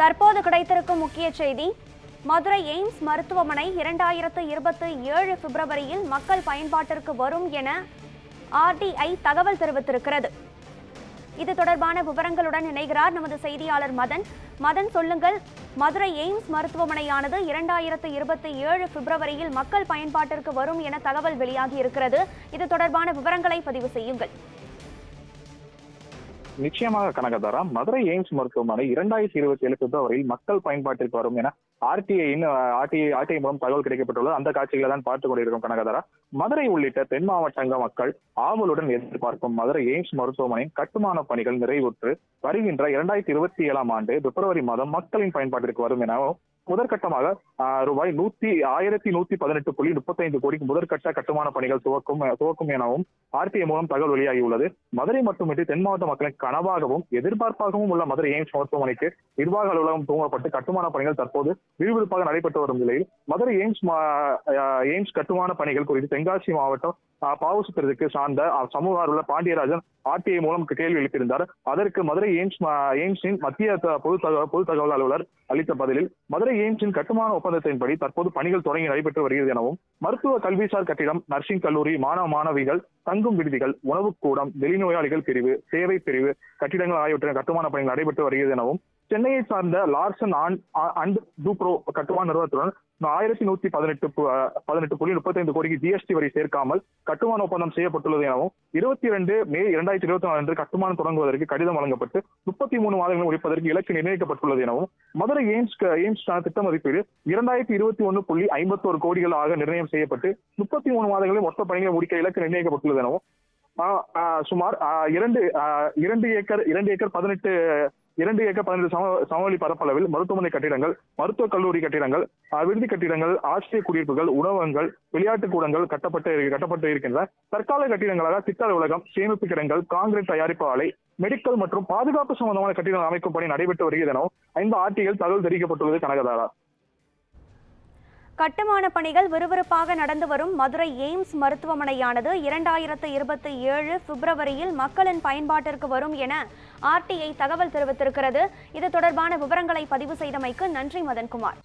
தற்போது கிடைத்திருக்கும் முக்கிய செய்தி மதுரை எய்ம்ஸ் மருத்துவமனை இரண்டாயிரத்து இருபத்தி ஏழு பிப்ரவரியில் மக்கள் பயன்பாட்டிற்கு வரும் என ஆர்டிஐ தகவல் தெரிவித்திருக்கிறது. இது தொடர்பான விவரங்களுடன் இணைகிறார் நமது செய்தியாளர் மதன். மதன் சொல்லுங்கள். மதுரை எய்ம்ஸ் மருத்துவமனையானது இரண்டாயிரத்து இருபத்தி ஏழு பிப்ரவரியில் மக்கள் பயன்பாட்டிற்கு வரும் என தகவல் வெளியாகி இருக்கிறது இது தொடர்பான விவரங்களை பதிவு செய்யுங்கள். நிச்சயமாக கனகதாரா மதுரை எய்ம்ஸ் மருத்துவமனை இரண்டாயிரத்தி இருபத்தி ஏழு பிப்ரவரியில் மக்கள் பயன்பாட்டிற்கு வரும் என ஆர்டிஐயின் ஆர்டிஐ ஆர்டிஐ மூலம் தகவல் கிடைக்கப்பட்டுள்ளது. அந்த காட்சிகளை தான் பார்த்துக் கொண்டிருக்கும் கனகதாரா. மதுரை உள்ளிட்ட தென் மாவட்டங்க மக்கள் ஆவலுடன் எதிர்பார்க்கும் மதுரை எய்ம்ஸ் மருத்துவமனையின் கட்டுமான பணிகள் நிறைவுற்று வருகின்ற இரண்டாயிரத்தி இருபத்தி ஏழாம் ஆண்டு பிப்ரவரி மாதம் மக்களின் பயன்பாட்டிற்கு வரும் எனவும் முதற்கட்டமாக ரூபாய் நூத்தி ஆயிரத்தி நூத்தி பதினெட்டு புள்ளி முப்பத்தைந்து கோடிக்கு முதற்கட்ட கட்டுமான பணிகள் துவக்கும் துவக்கும் எனவும் ஆர்டிஐ மூலம் தகவல் வெளியாகியுள்ளது. மதுரை மட்டுமின்றி தென் மாவட்ட மக்களின் கனவாகவும் எதிர்பார்ப்பாகவும் உள்ள மதுரை எய்ம்ஸ் மருத்துவமனைக்கு நிர்வாக அலுவலகம் துவங்கப்பட்டு கட்டுமான பணிகள் தற்போது விறுவிறுப்பாக நடைபெற்று வரும் நிலையில் மதுரை எய்ம்ஸ் மா- எய்ம்ஸ் கட்டுமான பணிகள் குறித்து தென்காசி மாவட்டம் பாவசுத்திரத்துக்கு சார்ந்த சமூக ஆர்வலர் பாண்டியராஜன் ஆர்டிஐ மூலம் கேள்வி எழுப்பியிருந்தார். அதற்கு மதுரை எய்ம்ஸ் எய்ம்ஸின் மத்திய பொது பொது தகவல் அலுவலர் அளித்த பதிலில் மதுரை எய்ம்ஸின் கட்டுமான ஒப்பந்தத்தின்படி தற்போது பணிகள் தொடங்கி நடைபெற்று வருகிறது எனவும் மருத்துவ கல்விசார் கட்டிடம் நர்சிங் கல்லூரி மாணவ மாணவிகள் தங்கும் விடுதிகள் உணவுக்கூடம் வெளிநோயாளிகள் பிரிவு சேவை பிரிவு கட்டிடங்கள் ஆகியவற்றின் கட்டுமான பணிகள் நடைபெற்று வருகிறது எனவும் சென்னையை சார்ந்த லார்சன் அண்ட் டூப்ரோ கட்டுமான நிறுவனத்துடன் ஆயிரத்தி நூத்தி பதினெட்டு பதினெட்டு புள்ளி முப்பத்தைந்து கோடிக்கு ஜிஎஸ்டி வரி சேர்க்காமல் கட்டுமான ஒப்பந்தம் செய்யப்பட்டுள்ளது எனவும் இருபத்தி இரண்டு மே இரண்டாயிரத்தி இருபத்தி நாலு அன்று கட்டுமானம் தொடங்குவதற்கு கடிதம் வழங்கப்பட்டு முப்பத்தி மூணு மாதங்கள் முடிப்பதற்கு இலக்கு நிர்ணயிக்கப்பட்டுள்ளது எனவும் மதுரை எய்ம்ஸ் எய்ம்ஸ் திட்ட மதிப்பீடு இரண்டாயிரத்தி இருபத்தி ஒன்று புள்ளி ஐம்பத்தோரு கோடிகளாக நிர்ணயம் செய்யப்பட்டு முப்பத்தி மூணு மாதங்களில் மொத்த பணிகளை முடிக்க இலக்கு நிர்ணயிக்கப்பட்டுள்ளது எனவும் சுமார் இரண்டு இரண்டு ஏக்கர் இரண்டு ஏக்கர் பதினெட்டு இரண்டு ஏக்கர் பதினெட்டு சம சமவெளி பரப்பளவில் மருத்துவமனை கட்டிடங்கள் மருத்துவ கல்லூரி கட்டிடங்கள் ஆஹ், விடுதி கட்டிடங்கள் ஆசிரிய குடியிருப்புகள் உணவகங்கள் விளையாட்டுக் கூடங்கள் கட்டப்பட்டு கட்டப்பட்டு இருக்கின்றன. தற்கால கட்டிடங்களாக திட்ட அலுவலகம் சேமிப்பு கிடங்கள் காங்கிரீட் தயாரிப்பு ஆலை மெடிக்கல் மற்றும் பாதுகாப்பு சம்பந்தமான கட்டிடங்கள் அமைக்கும் பணி நடைபெற்று வருகிறது எனவும் இந்த ஆர்டிகள் தகவல் தெரிவிக்கப்பட்டுள்ளது கனகதாரா. கட்டுமான பணிகள் விறுவிறுப்பாக நடந்து வரும் மதுரை எய்ம்ஸ் மருத்துவமனையானது இரண்டாயிரத்து இருபத்தி ஏழு பிப்ரவரியில் மக்களின் பயன்பாட்டிற்கு வரும் என ஆர்டிஐ தகவல் தெரிவித்திருக்கிறது. இது தொடர்பான விவரங்களை பதிவு செய்தமைக்கு நன்றி மதன்குமார்.